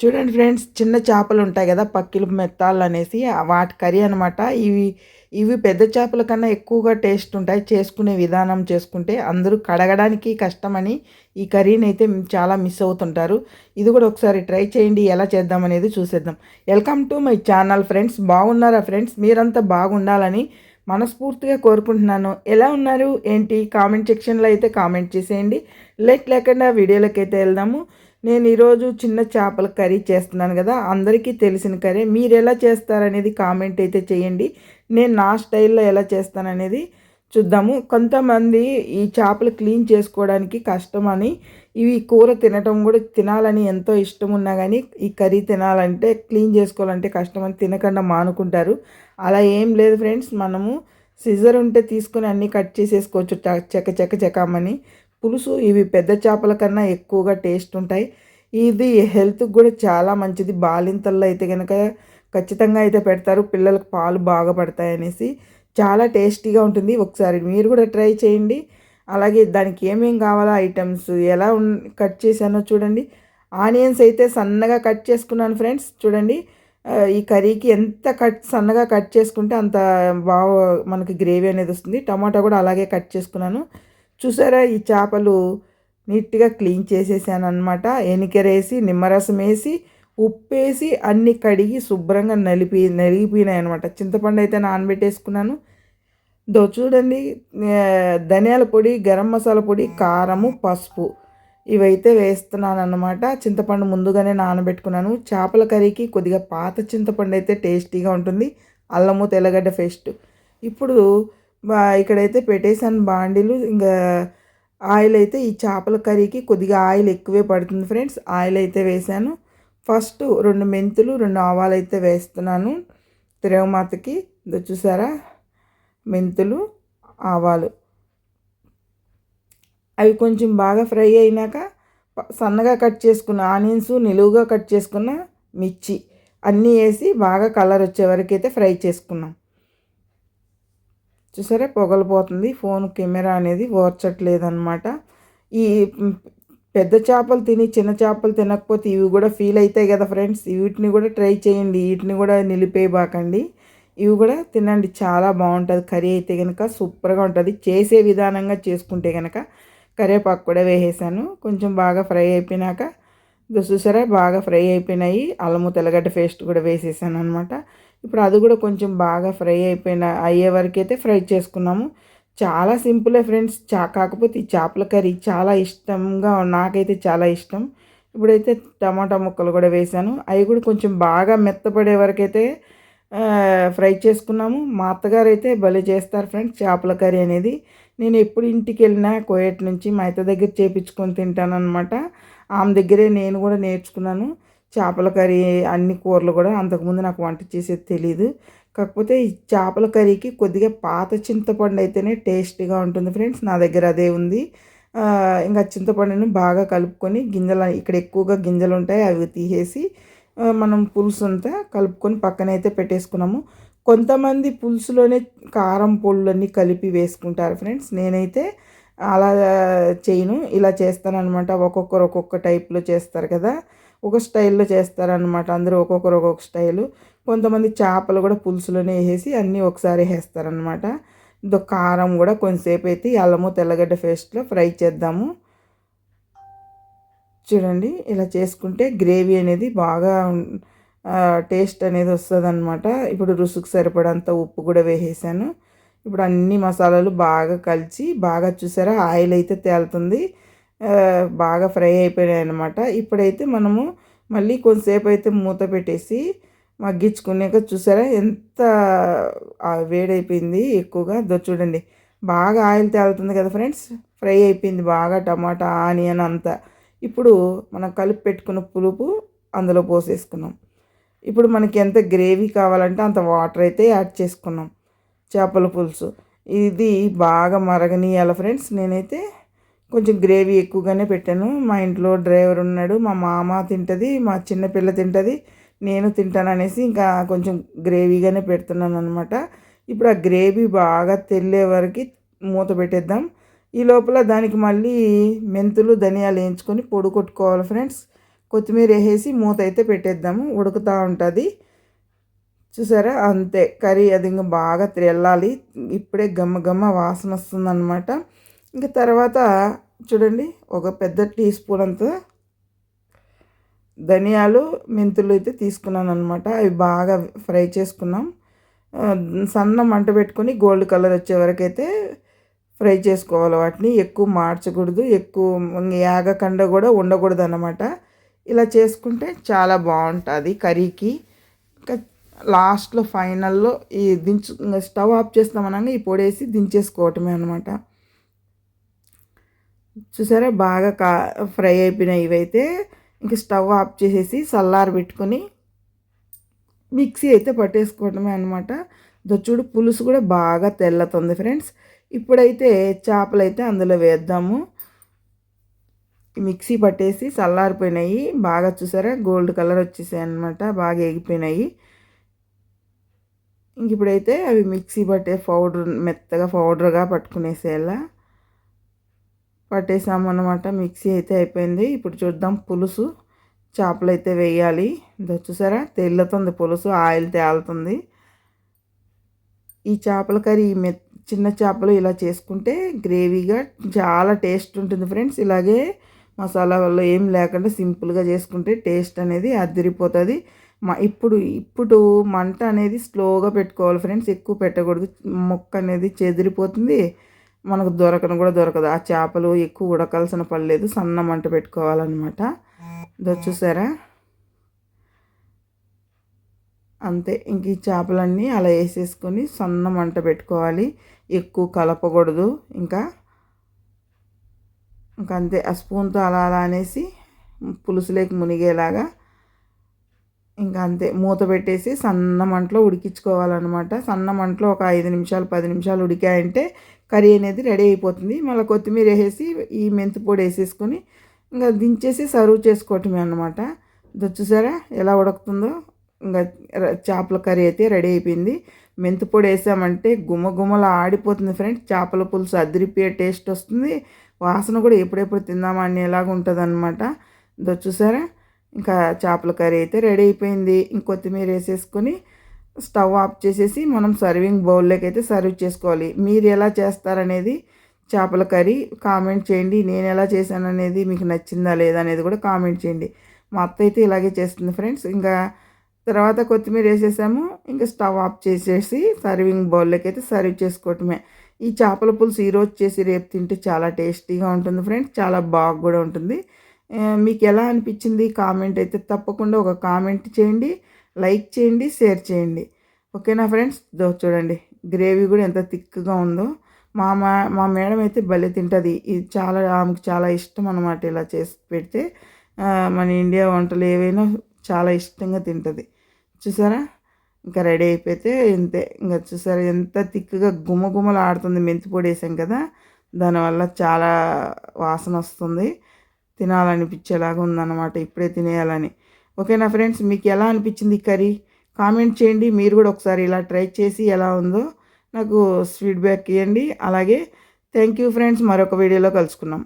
చూడండి ఫ్రెండ్స్ చిన్న చేపలు ఉంటాయి కదా పక్కిలు మెత్తాలు అనేసి వాటి కర్రీ అనమాట ఇవి ఇవి పెద్ద చేపల కన్నా ఎక్కువగా టేస్ట్ ఉంటాయి. చేసుకునే విధానం చేసుకుంటే అందరూ కడగడానికి కష్టమని ఈ కర్రీని అయితే చాలా మిస్ అవుతుంటారు. ఇది కూడా ఒకసారి ట్రై చేయండి ఎలా చేద్దాం అనేది చూసేద్దాం. Welcome to my channel friends బాగున్నారా ఫ్రెండ్స్? మీరంతా బాగుండాలని మనస్ఫూర్తిగా కోరుకుంటున్నాను. ఎలా ఉన్నారు? ఏంటి? కామెంట్ సెక్షన్లో అయితే కామెంట్ చేసేయండి. లేట్ లేకుండా వీడియోలోకి అయితే వెళ్దాము. నేను ఈరోజు చిన్న చేపల కర్రీ చేస్తున్నాను కదా అందరికీ తెలిసిన కర్రీ. మీరు ఎలా చేస్తారనేది కామెంట్ అయితే చేయండి. నేను నా స్టైల్లో ఎలా చేస్తాననేది చూద్దాము. కొంతమంది ఈ చేపలు క్లీన్ చేసుకోవడానికి కష్టమని ఇవి కూర తినటం కూడా తినాలని ఎంతో ఇష్టం ఉన్నా కానీ ఈ కర్రీ తినాలంటే క్లీన్ చేసుకోవాలంటే కష్టమని తినకుండా మానుకుంటారు. అలా ఏం లేదు ఫ్రెండ్స్. మనము సిజర్ ఉంటే తీసుకొని అన్నీ కట్ చేసేసుకోవచ్చు. చెక్క చెక్క చెక్కమని పులుసు ఇవి పెద్ద చేపల కన్నా ఎక్కువగా టేస్ట్ ఉంటాయి. ఇది హెల్త్కి కూడా చాలా మంచిది. బాలింతల్లో అయితే కనుక ఖచ్చితంగా అయితే పెడతారు. పిల్లలకు పాలు బాగా పడతాయి అనేసి చాలా టేస్టీగా ఉంటుంది. ఒకసారి మీరు కూడా ట్రై చేయండి. అలాగే దానికి ఏమేం కావాలో ఐటమ్స్ ఎలా కట్ చేశానో చూడండి. ఆనియన్స్ అయితే సన్నగా కట్ చేసుకున్నాను ఫ్రెండ్స్ చూడండి. ఈ కర్రీకి ఎంత కట్ సన్నగా కట్ చేసుకుంటే అంత బాగా మనకి గ్రేవీ అనేది వస్తుంది. టమాటా కూడా అలాగే కట్ చేసుకున్నాను. చూసారా ఈ చేపలు నీట్గా క్లీన్ చేసేసాను అనమాట ఎనికెరేసి నిమ్మరసం వేసి ఉప్పేసి అన్ని కడిగి శుభ్రంగా నలిపి నలిగిపోయినాయి అనమాట చింతపండు అయితే నానబెట్టేసుకున్నాను. దో చూడండి ధనియాల పొడి గరం మసాలా పొడి కారము పసుపు ఇవైతే వేస్తున్నాను అనమాట చింతపండు ముందుగానే నానబెట్టుకున్నాను. చేపల కర్రీకి కొద్దిగా పాత చింతపండు అయితే టేస్టీగా ఉంటుంది. అల్లము తెల్లగడ్డ పేస్ట్. ఇప్పుడు ఇక్కడైతే పెట్టేశాను బాండీలు. ఇంకా ఆయిల్ అయితే ఈ చేపల కర్రీకి కొద్దిగా ఆయిల్ ఎక్కువే పడుతుంది ఫ్రెండ్స్. ఆయిల్ అయితే వేసాను ఫస్ట్ రెండు మెంతులు రెండు ఆవాలు అయితే వేస్తున్నాను తిరగమాతకి చూసారా? మెంతులు ఆవాలు. అవి కొంచెం బాగా ఫ్రై అయినాక సన్నగా కట్ చేసుకున్న ఆనియన్స్ నిలువుగా కట్ చేసుకున్న మిర్చి అన్నీ వేసి బాగా కలర్ వచ్చే వరకు అయితే ఫ్రై చేసుకున్నాం. చూసారా? పొగలిపోతుంది ఫోన్ కెమెరా అనేది ఓర్చట్లేదన్నమాట. ఈ పెద్ద చేపలు తిని చిన్న చేపలు తినకపోతే ఇవి కూడా ఫీల్ అవుతాయి కదా ఫ్రెండ్స్ వీటిని కూడా ట్రై చేయండి. వీటిని కూడా నిలిపేయబాకండి. ఇవి కూడా తినండి. చాలా బాగుంటుంది. కర్రీ అయితే కనుక సూపర్గా ఉంటుంది. చేసే విధానంగా చేసుకుంటే కనుక కరివేపాకు కూడా వేసేసాను. కొంచెం బాగా ఫ్రై అయిపోయినాక చూసారా? బాగా ఫ్రై అయిపోయినాయి. అల్లము తెల్లగడ్డ పేస్ట్ కూడా వేసేసాను అనమాట ఇప్పుడు అది కూడా కొంచెం బాగా ఫ్రై అయిపోయిన అయ్యే వరకు అయితే ఫ్రై చేసుకున్నాము. చాలా సింపులే ఫ్రెండ్స్. చా కాకపోతే ఈ చేపల కర్రీ చాలా ఇష్టంగా నాకైతే చాలా ఇష్టం. ఇప్పుడైతే టమాటా ముక్కలు కూడా వేసాను. అవి కూడా కొంచెం బాగా మెత్తపడే వరకు అయితే ఫ్రై చేసుకున్నాము. మా అత్తగారు అయితే భలే చేస్తారు ఫ్రెండ్స్ చేపల కర్రీ అనేది. నేను ఎప్పుడు ఇంటికి వెళ్ళినా కోయట్ నుంచి మా అత్త దగ్గర చేపించుకొని తింటాను అనమాట ఆమె దగ్గరే నేను కూడా నేర్చుకున్నాను. చేపల కర్రీ అన్ని కూరలు కూడా అంతకుముందు నాకు వంట చేసేది తెలియదు కాకపోతే ఈ చేపల కర్రీకి కొద్దిగా పాత చింతపండు అయితేనే టేస్టీగా ఉంటుంది ఫ్రెండ్స్. నా దగ్గర అదే ఉంది. ఇంకా చింతపండుని బాగా కలుపుకొని గింజలు ఇక్కడ ఎక్కువగా గింజలు ఉంటాయి అవి తీసేసి మనం పులుసు అంతా కలుపుకొని పక్కన అయితే పెట్టేసుకున్నాము. కొంతమంది పులుసులోనే కారం పొళ్ళన్నీ కలిపి వేసుకుంటారు ఫ్రెండ్స్. నేనైతే అలా చేయను. ఇలా చేస్తానమాట ఒక్కొక్కరు ఒక్కొక్క టైప్లో చేస్తారు కదా. ఒక స్టైల్లో చేస్తారనమాట అందరూ ఒక్కొక్కరు ఒక్కొక్క స్టైలు. కొంతమంది చేపలు కూడా పులుసులోనే వేసేసి అన్నీ ఒకసారి వేస్తారనమాట ఇదో కారం కూడా కొంతసేపు అయితే అల్లము తెల్లగడ్డ పేస్ట్లో ఫ్రై చేద్దాము. చూడండి ఇలా చేసుకుంటే గ్రేవీ అనేది బాగా టేస్ట్ అనేది వస్తుంది అనమాట ఇప్పుడు రుసుకు సరిపడంత ఉప్పు కూడా వేసేసాను. ఇప్పుడు అన్ని మసాలాలు బాగా కలిసి బాగా చూసారా? ఆయిల్ అయితే తేలుతుంది. బాగా ఫ్రై అయిపోయాయి అనమాట ఇప్పుడైతే మనము మళ్ళీ కొంతసేపు అయితే మూత పెట్టేసి మగ్గించుకున్నాక చూసారా ఎంత వేడైపోయింది ఎక్కువగా. దో చూడండి బాగా ఆయిల్ తేలుతుంది కదా ఫ్రెండ్స్. ఫ్రై అయిపోయింది బాగా టమాటా ఆనియన్ అంతా. ఇప్పుడు మనం కలిపి పెట్టుకున్న పులుపు అందులో పోసేసుకున్నాం. ఇప్పుడు మనకి ఎంత గ్రేవీ కావాలంటే అంత వాటర్ అయితే యాడ్ చేసుకున్నాం. చేపల పులుసు. ఇది బాగా మరగనీయాలి ఫ్రెండ్స్. నేనైతే కొంచెం గ్రేవీ ఎక్కువగానే పెట్టాను. మా ఇంట్లో డ్రైవర్ ఉన్నాడు మా మామ తింటుంది మా చిన్నపిల్ల తింటుంది నేను తింటాను అనేసి ఇంకా కొంచెం గ్రేవీగానే పెడుతున్నాను అనమాట ఇప్పుడు ఆ గ్రేవీ బాగా తెల్లే వరకు మూత పెట్టేద్దాం. ఈ లోపల దానికి మళ్ళీ మెంతులు ధనియాలు వేయించుకొని పొడి కొట్టుకోవాలి ఫ్రెండ్స్. కొత్తిమీర వేసేసి మూత అయితే పెట్టేద్దాము. ఉడుకుతూ ఉంటుంది. చూసారా? అంతే. కర్రీ అది ఇంకా బాగా తెల్లాలి. ఇప్పుడే గమ్మ గమ్మ వాసన వస్తుందన్నమాట. ఇంకా తర్వాత చూడండి ఒక పెద్ద టీ స్పూన్ అంత ధనియాలు మెంతులు అయితే తీసుకున్నాను అనమాట అవి బాగా ఫ్రై చేసుకున్నాం. సన్న మంట పెట్టుకొని గోల్డ్ కలర్ వచ్చే వరకు అయితే ఫ్రై చేసుకోవాలి. వాటిని ఎక్కువ మార్చకూడదు. ఎక్కువ యాగకండ కూడా ఉండకూడదు అనమాట ఇలా చేసుకుంటే చాలా బాగుంటుంది కర్రీకి. ఇంకా లాస్ట్లో ఫైనల్లో ఈ దించు స్టవ్ ఆఫ్ చేస్తామనగా ఈ పొడేసి దించేసుకోవటమే అనమాట చూసారా? బాగా కా ఫ్రై అయిపోయినాయి ఇవైతే. ఇంక స్టవ్ ఆఫ్ చేసేసి సల్లారు పెట్టుకొని మిక్సీ అయితే పట్టేసుకోవటమే అనమాట దొచ్చుడు పులుసు కూడా బాగా తెల్లతుంది ఫ్రెండ్స్. ఇప్పుడైతే చేపలు అయితే అందులో వేద్దాము. మిక్సీ పట్టేసి చల్లారిపోయినాయి బాగా చూసారా? గోల్డ్ కలర్ వచ్చేసాయి అనమాట బాగా ఎగిపోయినాయి ఇంక ఇప్పుడైతే అవి మిక్సీ పట్టే పౌడర్ మెత్తగా పౌడర్గా పట్టుకునేసేలా పట్టేసాము అనమాట మిక్సీ అయితే అయిపోయింది. ఇప్పుడు చూద్దాం పులుసు. చేపలు అయితే వేయాలి. చూసారా? తెల్లుతుంది పులుసు. ఆయిల్ తేలుతుంది. ఈ చేపల కర్రీ మె చిన్న చేపలు ఇలా చేసుకుంటే గ్రేవీగా చాలా టేస్ట్ ఉంటుంది ఫ్రెండ్స్. ఇలాగే మసాలా వల్ల ఏం లేకుండా సింపుల్గా చేసుకుంటే టేస్ట్ అనేది అదిరిపోతుంది. మా ఇప్పుడు ఇప్పుడు మంట అనేది స్లోగా పెట్టుకోవాలి ఫ్రెండ్స్. ఎక్కువ పెట్టకూడదు. మొక్క అనేది చెదిరిపోతుంది. మనకు దొరకను కూడా దొరకదు. ఆ చేపలు ఎక్కువ ఉడకాల్సిన పని లేదు. సన్న మంట పెట్టుకోవాలన్నమాట. చూసారా? అంతే. ఇంక ఈ చేపలన్నీ అలా వేసేసుకొని సన్న మంట పెట్టుకోవాలి. ఎక్కువ కలపకూడదు. ఇంకా ఇంకా అంతే. ఆ స్పూన్తో అలా అలా అనేసి పులుసులోకి మునిగేలాగా ఇంకా అంతే. మూత పెట్టేసి సన్న మంటలో ఉడికించుకోవాలన్నమాట. సన్న మంటలో ఒక ఐదు నిమిషాలు పది నిమిషాలు ఉడికాయంటే కర్రీ అనేది రెడీ అయిపోతుంది. మళ్ళీ కొత్తిమీర వేసేసి ఈ మెంతి పొడి వేసేసుకొని ఇంకా దించేసి సర్వ్ చేసుకోవటమే అనమాట చూసారా ఎలా ఉడుకుతుందో? ఇంకా చేపల కర్రీ అయితే రెడీ అయిపోయింది. మెంతి పొడి వేసామంటే గుమ్మ ఆడిపోతుంది ఫ్రెండ్స్. చేపల పులుసు అదిరిపోయే టేస్ట్ వస్తుంది. వాసన కూడా ఎప్పుడెప్పుడు తిందామా అనేలాగా ఉంటుంది అనమాట చూసారా? ఇంకా చేపల కర్రీ అయితే రెడీ అయిపోయింది. ఇంకొత్తిమీర వేసేసుకొని స్టవ్ ఆఫ్ చేసేసి మనం సర్వింగ్ బౌల్లోకి అయితే సర్వ్ చేసుకోవాలి. మీరు ఎలా చేస్తారనేది చేపల కర్రీ కామెంట్ చేయండి. నేను ఎలా చేశాను అనేది మీకు నచ్చిందా లేదా అనేది కూడా కామెంట్ చేయండి. మా అత్త అయితే ఇలాగే చేస్తుంది ఫ్రెండ్స్. ఇంకా తర్వాత కొత్తిమీర వేసేసాము. ఇంకా స్టవ్ ఆఫ్ చేసేసి సర్వింగ్ బౌల్లోకి అయితే సర్వ్ చేసుకోవటమే. ఈ చేపల పులుసు ఈరోజు చేసి రేపు తింటే చాలా టేస్టీగా ఉంటుంది ఫ్రెండ్స్. చాలా బాగా కూడా ఉంటుంది. మీకు ఎలా అనిపించింది కామెంట్ అయితే తప్పకుండా ఒక కామెంట్ చేయండి. లైక్ చేయండి షేర్ చేయండి. ఓకేనా ఫ్రెండ్స్? దో చూడండి. గ్రేవీ కూడా ఎంత థిక్గా ఉందో. మా మా మా మేడం అయితే భలే తింటుంది. ఇది చాలా ఆమెకు చాలా ఇష్టం అనమాట ఇలా చేసి పెడితే. మన ఇండియా వంటలు ఏవైనా చాలా ఇష్టంగా తింటుంది. చూసారా? ఇంకా రెడీ అయిపోతే ఇంతే. ఇంకా చూసారా? ఎంత థిక్గా గుమగుమలు ఆడుతుంది మెంతి పొడి వేసాం కదా. దానివల్ల చాలా వాసన వస్తుంది. తినాలనిపించేలాగా ఉందన్నమాట. ఇప్పుడే తినేయాలని. ఓకేనా ఫ్రెండ్స్ మీకు ఎలా అనిపించింది కర్రీ? కామెంట్ చేయండి. మీరు కూడా ఒకసారి ఇలా ట్రై చేసి ఎలా ఉందో నాకు ఫీడ్బ్యాక్ ఇవ్వండి అలాగే థ్యాంక్ యూ ఫ్రెండ్స్. మరొక వీడియోలో కలుసుకున్నాం